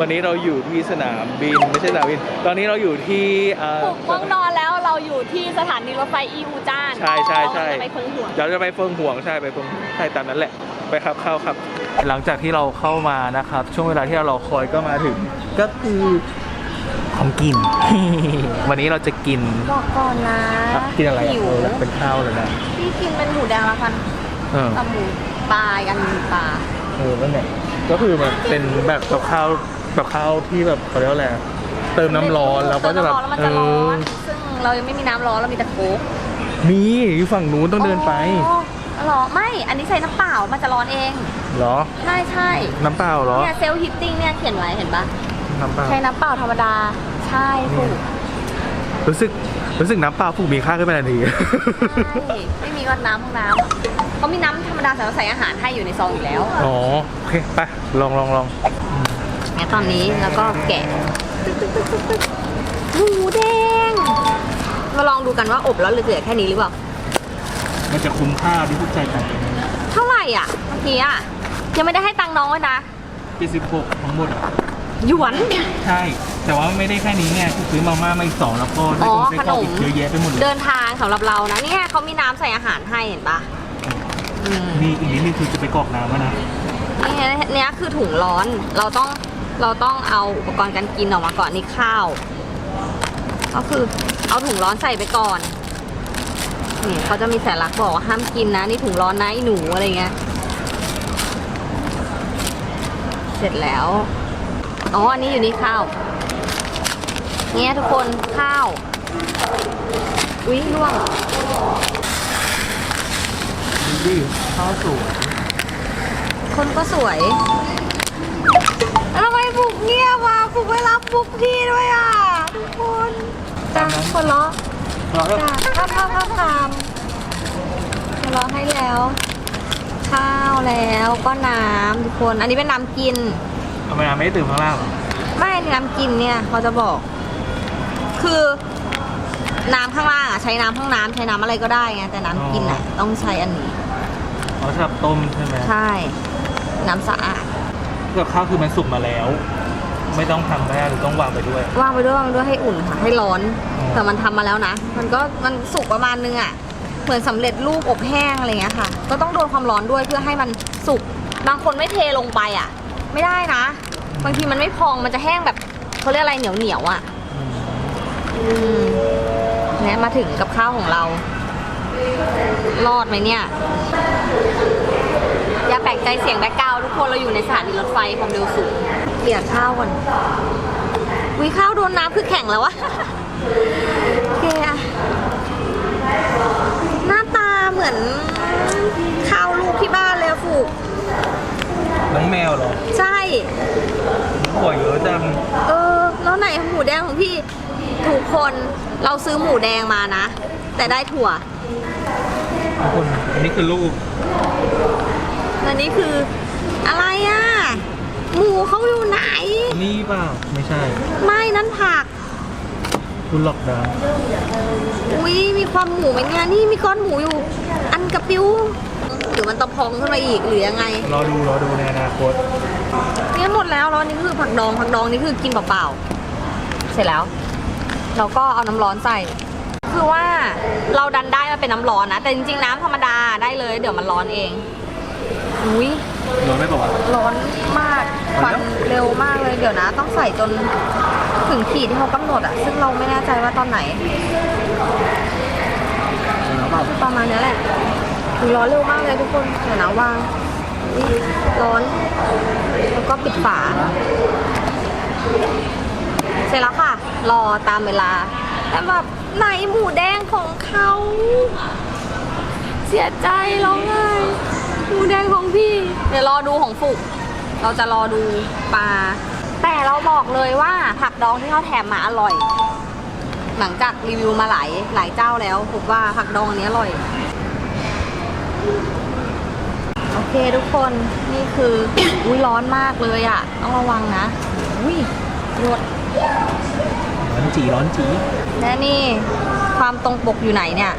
วันนี้เราอยู่ที่สนามบิน ไม่ใช่สนามบิน ตอนนี้เราอยู่ที่เอ่อ ถูกห้องนอนแล้วเราอยู่ที่สถานีรถไฟอีอูจานใช่ใช่ใช่ เราจะไปเฟิงหัวเราจะไปเฟิงห่วงใช่ไปเฟิงใช่ตามนั้นแหละไปครับเข้าครับ หลังจากที่เราเข้ามานะครับ ช่วงเวลาที่เรารอคอยก็มาถึง ก็คือของกิน วันนี้เราจะกินบอกก่อนนะอะกินอะไรอะหิวเออเป็นข้าวเลยนะพี่กินเป็นหมูแดงแล้วกันเออกับหมูปลากันหมูปลา เออนั่นแหละก็คือมันเป็นแบบกับข้าว กับข้าวที่แบบเขาเรียกว่าอะไรอะเติมน้ำร้อนแล้วก็จะแบบเติมน้ำร้อนแล้วมันจะร้อน ซึ่งเรายังไม่มีน้ำร้อนเรามีแต่โค้กมีอยู่ฝั่งนู้นต้องเดินไปอ๋อเหรอไม่ อันนี้ใช้น้ำเปล่ามันจะร้อนเอง เหรอ ใช่ใช่น้ำเปล่าเหรอ เนี่ยเซลล์ฮิตติ้งเนี่ยเขียนไว้เห็นปะน้ำเปล่า ใช้น้ำเปล่าธรรมดา ใช่ถูกรู้สึกรู้สึกน้ำเปล่าผูกมีค่าขึ้นไปทันที ใช่ไม่มีก็น้ำห้องน้ำเขามีน้ำธรรมดาสำหรับใส่อาหารให้อยู่ในซองอยู่แล้ว อ๋อ โอเค ไป ลองลองลองงั้ นตอนนี้แล้วก็แกะหมูแดง มาลองดูกันว่าอบแล้วเหลือแค่นี้หรือเปล่า มันจะคุ้มค่าที่พวกใจกันเท่าไหร่อะเมื่อกี้อะยังไม่ได้ให้ตังค์น้องเลยนะ76ทั้งหมดอะหยวน ใช่ แต่ว่าไม่ได้แค่นี้ไงคือซื้อมาม่ามาอีกสองแล้วก็ได้อ๋อของได้ของอีกขนมเยอะแยะไปหมดเลยเดินทางสำหรับเรานะเนี่ยเขามีน้ำใส่อาหารให้เห็นปะอืมนี่อีกนิดนึงคือจะไปกรอกน้ำแล้วนะนี่ไงเนี้ยคือถุงร้อนเราต้อง เราต้องเอาอุปกรณ์การกินออกมาก่อนนี่ข้าว ก็คือเอาถุงร้อนใส่ไปก่อนนี่เขาจะมีสัญลักษณ์บอกว่าห้ามกินนะนี่ถุงร้อนนะไอ้หนูอะไรเงี้ย เสร็จแล้วอ๋ออันนี้อยู่นี่ข้าวเนี่ยทุกคนข้าวอุ้ยล่วงดูดิข้าวสวยคนก็สวย เงียบอะบุกไม่รับบุกพี่ด้วยอะทุกคนจ้าคนล้อเราก็จ้าข้าวข้าวข้าวคามคนล้อให้แล้ว ข้าวแล้วก็น้ำทุกคน อันนี้เป็นน้ำกินเอาไปน้ำไม่ได้ตื่นข้างล่างเหรอไม่น้ำกินเนี่ยเขาจะบอก คือน้ำข้างล่างอะใช้น้ำห้องน้ำใช้น้ำอะไรก็ได้ไงแต่น้ำกินอะต้องใช้อันนี้อ๋อสำหรับต้มใช่ไหมใช่ น้ำสะอาดกับข้าวคือมันสุกมาแล้ว ไม่ต้องทำแม่หรือต้องวางไปด้วย วางไปด้วยวางไปด้วยให้อุ่นค่ะให้ร้อน อ๋อ แต่มันทำมาแล้วนะ มันก็มันสุกประมาณนึงอะเหมือนสำเร็จรูปอบแห้งอะไรเงี้ยค่ะ ก็ต้องโดนความร้อนด้วยเพื่อให้มันสุกบางคนไม่เทลงไปอะ ไม่ได้นะ บางทีมันไม่พองมันจะแห้งแบบเขาเรียกอะไรเหนียวเหนียวๆอะอืมอืมเนี่ยมาถึงกับข้าวของเรา รอดไหมเนี่ย อย่าแปลกใจเสียงแบ็กกราวด์ทุกคนเราอยู่ในสถานีรถไฟความเร็วสูง เกลี่ยข้าวก่อนวิข้าวโดนน้ำคือแข็งแล้ววะเกลี่ยหน้าตาเหมือนข้าวลูกที่บ้านเลยอะฟูกน้องแมวเหรอใช่หัวเยอะจังเออ แล้วไหนหมูแดงของพี่ทุกคนเราซื้อหมูแดงมานะ แต่ได้ถั่วทุกคนอันนี้คือลูกอันนี้คืออะไรอะ หมูเขาอยู่ไหน นี่เปล่าไม่ใช่ ไม่นั่นผัก คุณหลอกดาวอุ้ยมีความหมูไหมเนี่ยนี่มีก้อนหมูอยู่ อันกระปิ้วหรือมันตะพองขึ้นมาอีกหรือยังไง รอดูรอดูในอนาคตเนี่ยหมดแล้วแล้วอันนี้คือผักดองผักดองนี่คือกินเปล่าๆเสร็จแล้วเราก็เอาน้ำร้อนใส่ คือว่าเราดันได้มาเป็นน้ำร้อนนะ แต่จริงๆน้ำธรรมดาได้เลย เดี๋ยวมันร้อนเอง อุ้ย ร้อนไม่บอกว่า ร้อนมากควันเร็วมากเลยเดี๋ยวนะ ต้องใส่จนถึงขีดที่เขากำหนดอะซึ่งเราไม่แน่ใจว่าตอนไหนประมาณนี้แหละอุ๊ยร้อนเร็วมากเลยทุกคนเดี๋ยวนะวางอุ๊ยร้อน แล้วก็ปิดฝา เสร็จแล้วค่ะ รอตามเวลาแต่แบบไหนหมูแดงของเขา เสียใจร้องไห้ หมูแดงของพี่ เดี๋ยวรอดูของฟุก เราจะรอดูปลา แต่เราบอกเลยว่าผักดองที่เขาแถมมาอร่อย หลังจากรีวิวมาหลายหลายเจ้าแล้วฟุกว่าผักดองอันนี้อร่อย โอเคทุกคนนี่คือ อุ้ยร้อนมากเลยอะ่ะ ต้องระวังนะ อุ้ยรดร้อนจีร้อนจีและนี่ความตรงปกอยู่ไหนเนี่ย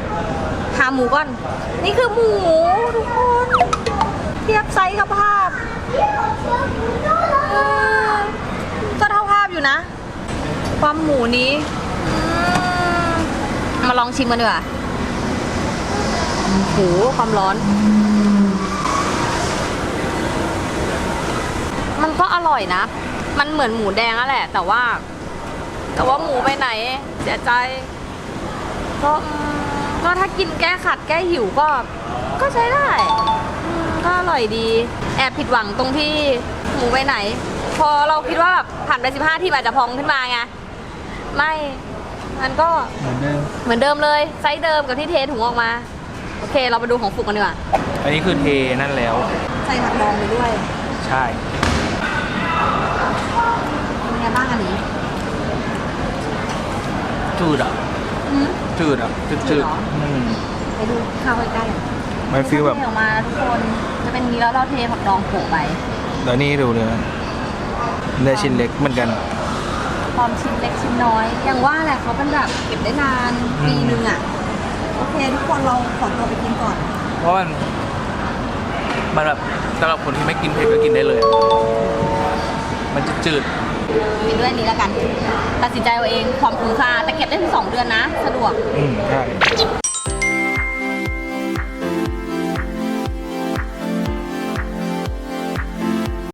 หาหมูก่อน นี่คือหมูทุกคน เทียบไซส์กับภาพเอออยู่นะ ความหมูนี้อืมมาลองชิมกันดีกว่าโอ้โหความร้อน มันก็อร่อยนะ มันเหมือนหมูแดงนั่นแหละ แต่ว่า แต่ว่าหมูไปไหน เสียใจ ก็อืม ก็ถ้ากินแก้ขัดแก้หิวก็ ก็ใช้ได้อืมก็อร่อยดี แอบผิดหวังตรงที่หมูไปไหน พอเราคิดว่าแบบผ่านไป 15 ทีอาจจะพองขึ้นมาไง ไม่ มันก็ เหมือนเดิมเหมือนเดิมเลยไซส์เดิมกับที่เทถุงออกมา โอเค เราไปดูของฟุกกันดีกว่าอันนี้คือเทนั่นแล้ว ใส่ผักดองไปด้วยใช่ เป็นไงบ้างอันนี้ จืดอะ อืมจืดอะจืดจืจืดดเหรออืม ไปดูข้าวใกล้ๆมันฟีลแบบ เทออกมาทุกคนจะเป็นนี้แล้วเราเทผักดองโขลกไปเดี๋ยวนี้ดูเนื้อเนื้อชิ้นเล็กเหมือนกัน ความชิ้นเล็กชิ้นน้อย อย่างว่าแหละเขาเป็นแบบเก็บได้นานอืม ปีนึงอะ โอเค ทุกคนเราขอตัวไปกินก่อน เพราะมันมันแบบสำหรับคนที่ไม่กินเผ็ดก็กินได้เลยมันจะจืด กินด้วยอันนี้แล้วกัน ตัดสินใจเอาเองความคุ้มค่าแต่เก็บได้ถึงสองเดือนนะ สะดวก อืมใช่